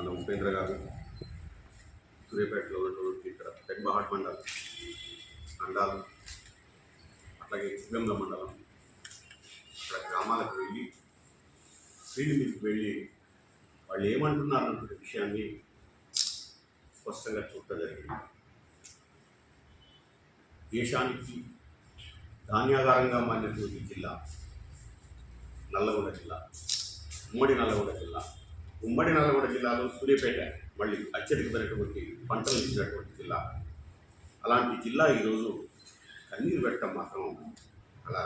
మన ఉపేంద్ర గారు సూర్యాపేటలో ఉన్నటువంటి ఇక్కడ పెగ్బహాట్ మండలం మండలం అట్లాగే చిగంల మండలం అక్కడ గ్రామాలకు వెళ్ళి శ్రీనిధికి వెళ్ళి వాళ్ళు ఏమంటున్నారు అన్నటువంటి విషయాన్ని స్పష్టంగా చూడటం జరిగింది. దేశానికి ధాన్యాగారంగా మారినటువంటి జిల్లా నల్లగొండ జిల్లా ఉమ్మడి నల్లగొండ జిల్లా. ఉమ్మడి నల్లగొండ జిల్లాలో సూర్యాపేట మళ్ళీ అత్యధికమైనటువంటి పంటలు ఇచ్చినటువంటి జిల్లా. అలాంటి జిల్లా ఈరోజు కన్నీరు పెట్టడం మాత్రం అలా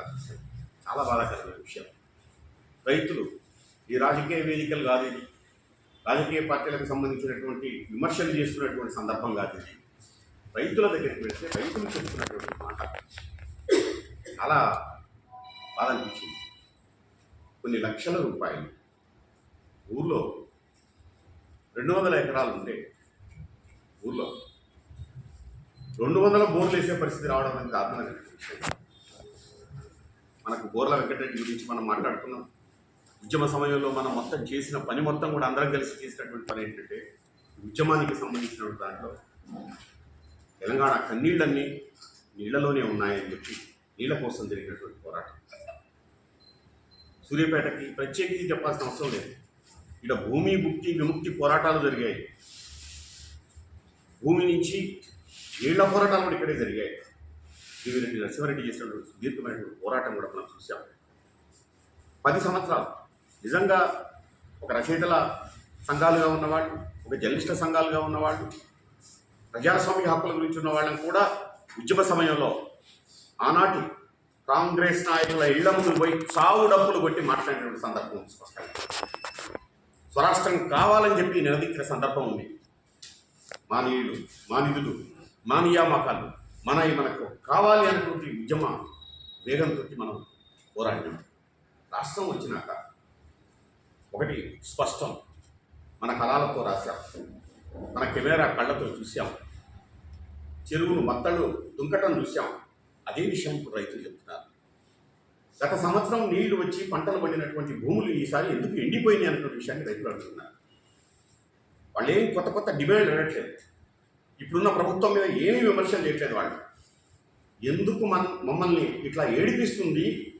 చాలా బాధాకరమైన విషయం. రైతులు ఈ రాజకీయ వేదికలు కాదు ఇది. రాజకీయ పార్టీలకు సంబంధించినటువంటి విమర్శలు చేస్తున్నటువంటి సందర్భం కాదు ఇది. రైతుల దగ్గరికి వెళ్తే రైతులు చెప్తున్నటువంటి మాట. చాలా బాధ అనిపించింది. కొన్ని లక్షల రూపాయలు ఊర్లో రెండు వందల ఎకరాలు ఉంటే ఊర్లో రెండు వందల బోర్లు వేసే పరిస్థితి రావడం అనేది దారుణమైన మనకు బోర్ల వెంకటరెడ్డి గురించి మనం మాట్లాడుకున్నాం. ఉద్యమ సమయంలో మనం మొత్తం చేసిన పని మొత్తం కూడా అందరం కలిసి చేసినటువంటి పని ఏంటంటే ఉద్యమానికి సంబంధించిన దాంట్లో తెలంగాణ కన్నీళ్ళన్నీ నీళ్ళలోనే ఉన్నాయని చెప్పి నీళ్ళ కోసం జరిగినటువంటి పోరాటం. సూర్యాపేటకి ప్రత్యేకించి చెప్పాల్సిన అవసరం లేదు. ఇక్కడ భూమి ముక్తి విముక్తి పోరాటాలు జరిగాయి. భూమి నుంచి నీళ్ళ పోరాటాలు కూడా ఇక్కడే జరిగాయి. జీవిరెడ్డి నరసింహారెడ్డి చేసినటువంటి సుదీర్ఘమైనటువంటి పోరాటం కూడా మనం చూసాం పది సంవత్సరాలు. నిజంగా ఒక రచయితల సంఘాలుగా ఉన్నవాళ్ళు ఒక జర్నలిస్టుల సంఘాలుగా ఉన్నవాళ్ళు ప్రజాస్వామ్య హక్కుల గురించి ఉన్న వాళ్ళని కూడా ఉద్యమ సమయంలో ఆనాటి కాంగ్రెస్ నాయకుల ఇళ్ళ ముందు పోయి చావు డబ్బులు కొట్టి మాట్లాడినటువంటి సందర్భం స్పష్టంగా. స్వరాష్ట్రం కావాలని చెప్పి నిలదీసిన సందర్భం ఉంది. మానీయులు మానిధులు మానియామకాలు మన మనకు కావాలి అనుకుంటే ఉద్యమ వేగంతో మనం పోరాడినాం. రాష్ట్రం వచ్చినాక ఒకటి స్పష్టం. మన కళాలతో రాశాం. మన కెమెరా కళ్ళతో చూసాం చెరువును మత్తలు దుంకటం చూసాం అదే విషయం ఇప్పుడు రైతులు చెప్తున్నారు. గత సంవత్సరం నీళ్ళు వచ్చి పంటలు పండినటువంటి భూములు ఈసారి ఎందుకు ఎండిపోయినాయి అన్నటువంటి విషయాన్ని రైతులు అడుగుతున్నారు. వాళ్ళు ఏం కొత్త కొత్త డిమాండ్ అడగట్లేదు. ఇప్పుడున్న ప్రభుత్వం మీద ఏమీ విమర్శలు చేయట్లేదు వాళ్ళు. ఎందుకు మన మమ్మల్ని ఇట్లా ఏడిపిస్తుంది?